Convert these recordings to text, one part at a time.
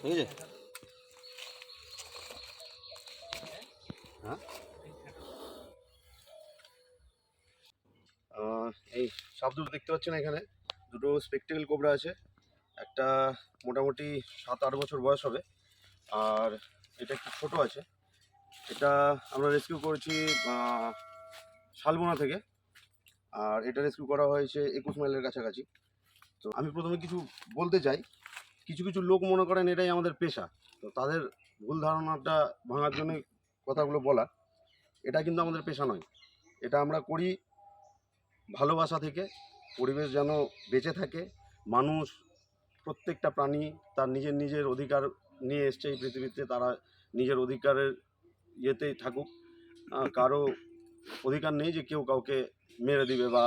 ঠিক আছে? হ্যাঁ? এই সাপ দুটো দেখতে পাচ্ছেন এখানে। দুটো স্পেকটেকল কোবরা আছে। একটা মোটামুটি সাত আট বছর বয়স হবে। আর এটা একটু ছোট আছে। এটা আমরা রেস্কিউ করেছি শালবোনা থেকে। আর এটা রেস্কিউ করা হয়েছে একুশ মাইলের কাছাকাছি। তো আমি প্রথমে কিছু বলতে চাই। কিছু কিছু লোক মনে করেন এটাই আমাদের পেশা। তো তাদের ভুল ধারণাটা ভাঙার জন্য কথাগুলো বলা, এটা কিন্তু আমাদের পেশা নয়। এটা আমরা করি ভালোবাসা থেকে, পরিবেশ যেন বেঁচে থাকে, মানুষ প্রত্যেকটা প্রাণী তার নিজের নিজের অধিকার নিয়ে এসছে এই পৃথিবীতে, তারা নিজের অধিকারের ইয়েতেই থাকুক। কারও অধিকার নেই যে কেউ কাউকে মেরে দিবে বা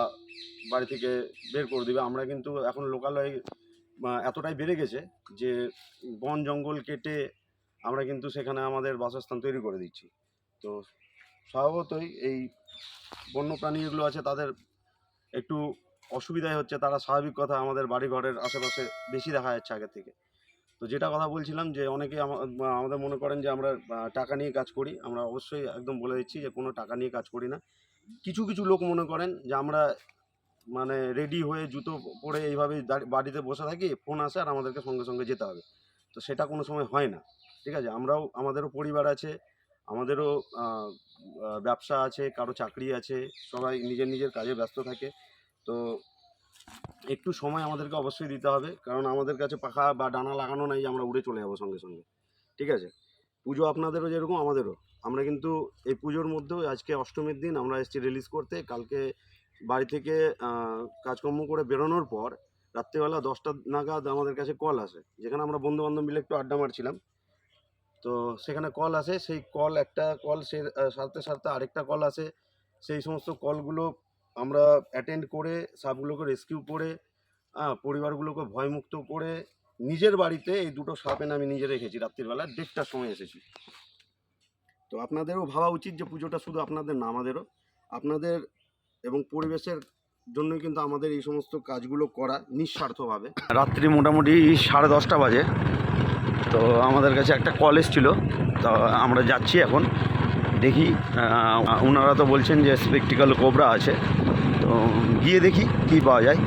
বাড়ি থেকে বের করে দিবে। আমরা কিন্তু এখন লোকালয় এতটাই বেড়ে গেছে যে বন জঙ্গল কেটে আমরা কিন্তু সেখানে আমাদের বাসস্থান তৈরি করে দিচ্ছি। তো স্বভাবতই এই বন্য প্রাণী যেগুলো আছে তাদের একটু অসুবিধাই হচ্ছে, তারা স্বাভাবিক কথা আমাদের বাড়ি ঘরের আশেপাশে বেশি দেখা যাচ্ছে আগের থেকে। তো যেটা কথা বলছিলাম যে অনেকে আমাদের মনে করেন যে আমরা টাকা নিয়ে কাজ করি, আমরা অবশ্যই একদম বলে দিচ্ছি যে কোনো টাকা নিয়ে কাজ করি না। কিছু কিছু লোক মনে করেন যে আমরা মানে রেডি হয়ে জুতো পরে এইভাবে বাড়িতে বসে থাকি ফোন আসে আর আমাদেরকে সঙ্গে সঙ্গে যেতে হবে। তো সেটা কোনো সময় হয় না, ঠিক আছে? আমরাও, আমাদেরও পরিবার আছে, আমাদেরও ব্যবসা আছে, কারও চাকরি আছে, সবাই নিজের নিজের কাজে ব্যস্ত থাকে। তো একটু সময় আমাদেরকে অবশ্যই দিতে হবে, কারণ আমাদের কাছে পাখা বা ডানা লাগানো নাই আমরা উড়ে চলে যাব সঙ্গে সঙ্গে, ঠিক আছে? পুজো আপনাদেরও যেরকম, আমাদেরও। আমরা কিন্তু এই পুজোর মধ্যেও আজকে অষ্টমীর দিন আমরা এসেছি রিলিজ করতে, কালকে বাড়ি থেকে কাজকর্ম করে বেরোনোর পর রাত্রিবেলা দশটা নাগাদ আমাদের কাছে কল আসে। যেখানে আমরা বন্ধু বান্ধব মিলে একটু আড্ডা মারছিলাম। তো সেখানে কল আসে। সেই কল একটা কল সে সারতে সাথে আরেকটা কল আসে। সেই সমস্ত কলগুলো আমরা অ্যাটেন্ড করে, সাপগুলোকে রেস্কিউ করে পরিবারগুলোকে ভয়মুক্ত করে নিজের বাড়িতে এই দুটো সাপ এনে আমি নিজে রেখেছি। রাত্রিবেলা দেড়টার সময় এসেছি। তো আপনাদেরও ভাবা উচিত যে পুজোটা শুধু আপনাদের না, আমাদেরও। আপনাদের এবং পরিবেশের জন্যই কিন্তু আমাদের এই সমস্ত কাজগুলো করা নিঃস্বার্থভাবে। রাত্রি মোটামুটি সাড়ে দশটা বাজে। তো আমাদের কাছে একটা কলেজ ছিল তো আমরা যাচ্ছি এখন। দেখি ওনারা তো বলছেন যে স্পেকটিক্যাল কোবরা আছে। তো গিয়ে দেখি কি পাওয়া যায়।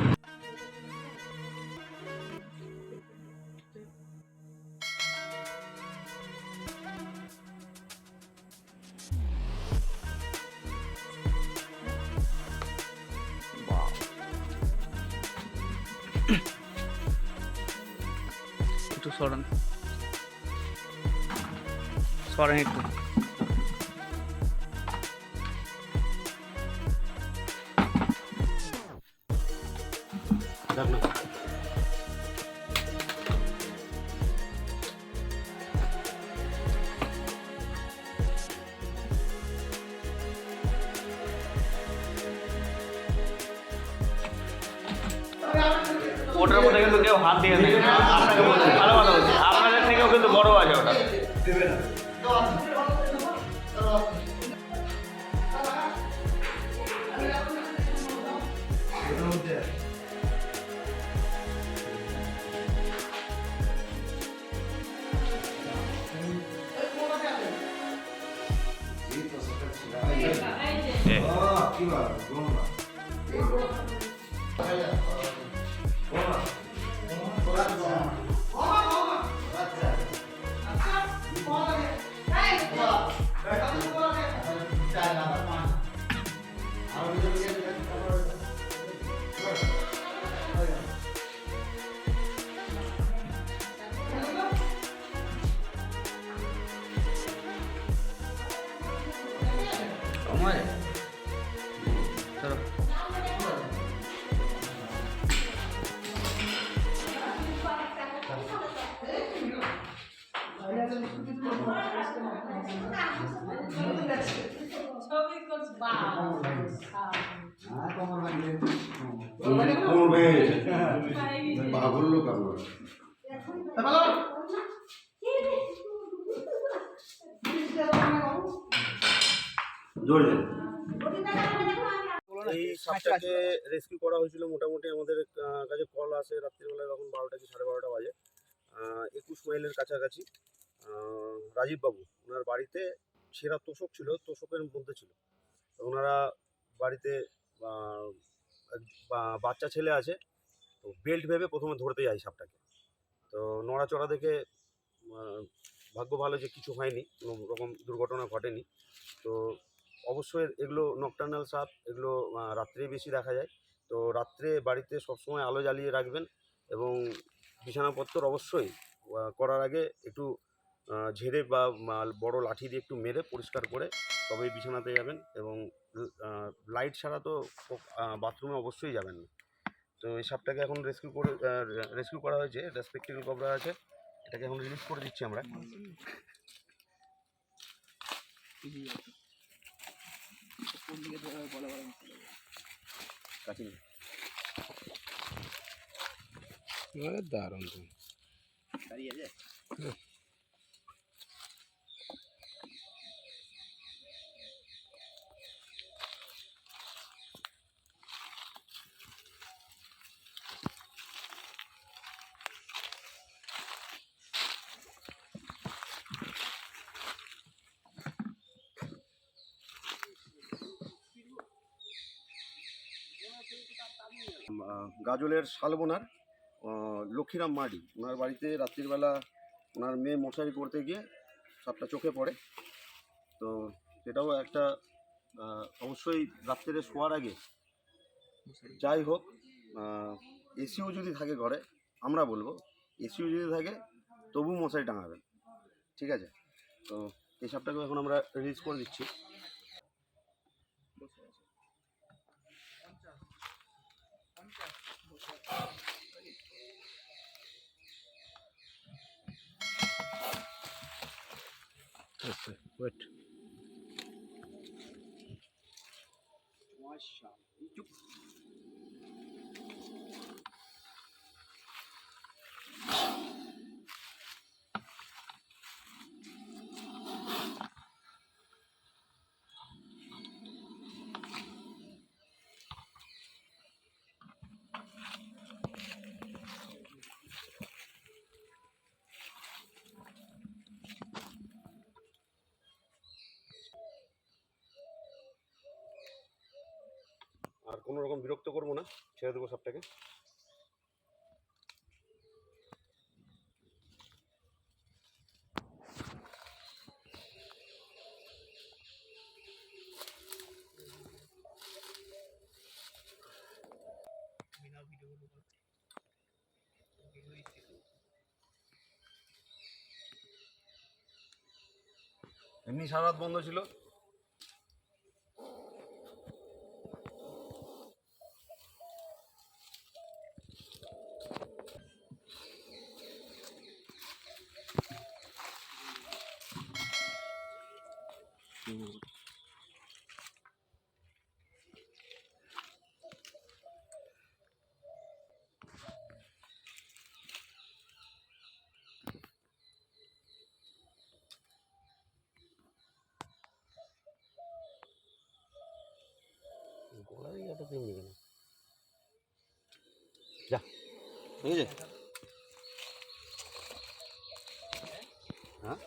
একটু সরান সরান একটু ওটার মধ্যে কিন্তু কেউ হাত দিয়ে নেই। আপনাকে বলছি ভালো কথা বলছি। আপনাদের থেকেও কিন্তু বড় আছে ওটা। সময়? চলো ছবি করছ এই রেস্কিউ করা হয়েছিল মোটামুটি আমাদের কাছে কল আসে রাত্রিবেলায় তখন বারোটা কি সাড়ে বারোটা বাজে। একুশ মাইলের কাছাকাছি আহ, রাজীব বাবু ওনার বাড়িতে সেরা তোষক ছিল তোষকের মধ্যে ছিল। ওনারা বাড়িতে বাচ্চা ছেলে আছে তো বেল্ট ভেবে প্রথমে ধরতে যায় সাপটাকে। তো নড়াচড়া দেখে ভাগ্য ভালো যে কিছু হয়নি কোনো রকম দুর্ঘটনা ঘটেনি। তো অবশ্যই এগুলো নকটার্নাল সাপ, এগুলো রাত্রে বেশি দেখা যায়। তো রাত্রে বাড়িতে সবসময় আলো জ্বালিয়ে রাখবেন এবং বিছানাপত্তর অবশ্যই করার আগে একটু ঝেড়ে বা বড় লাঠি দিয়ে একটু মেরে পরিষ্কার করে তবেই বিছানাতে যাবেন এবং লাইট ছাড়া তো বাথরুমে অবশ্যই যাবেন না। তো এই সাপটাকে এখন রেস্কিউ করে রেস্কিউ করা হয়েছে রেসপেক্টিভ কবরা আছে। এটাকে এখন রিলিজ করে দিচ্ছি আমরা। কাছে নিয়ে। দারুণ তো। আহ, গাজলের শালবোনার লক্ষ্মীরাম মাডি। ওনার বাড়িতে রাত্রিবেলা ওনার মেয়ে মশারি করতে গিয়ে সাপটা চোখে পড়ে। তো সেটাও একটা অবশ্যই রাত্রে শোয়ার আগে। যাই হোক এসিও যদি থাকে ঘরে, আমরা বলব, এসিও যদি থাকে, তবু মশারি টাঙাবেন। ঠিক আছে? তো এই সাপটাকে এখন আমরা রিলিজ করে দিচ্ছি। ওয়েট কোনো রকম বিরক্ত করব না ছেড়ে দেবো সবটাকে। এমনি সারা বন্ধ ছিল। ইয়াটা তেমনি কেন যা। ঠিক আছে হ্যাঁ?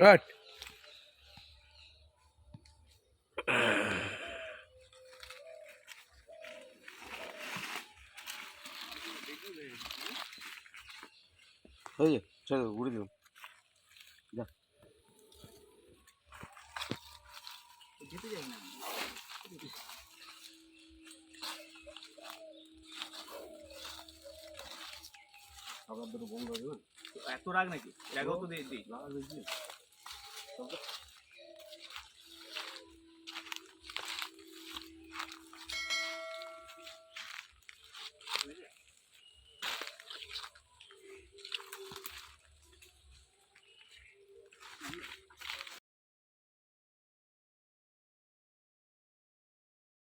রাইট হয়ে যায় ছেড়ে দেবো ঘুরে দিলাম যা আবার দুটো বন্ধ হবে এত রাগ নাকি? রাগও তো দিই।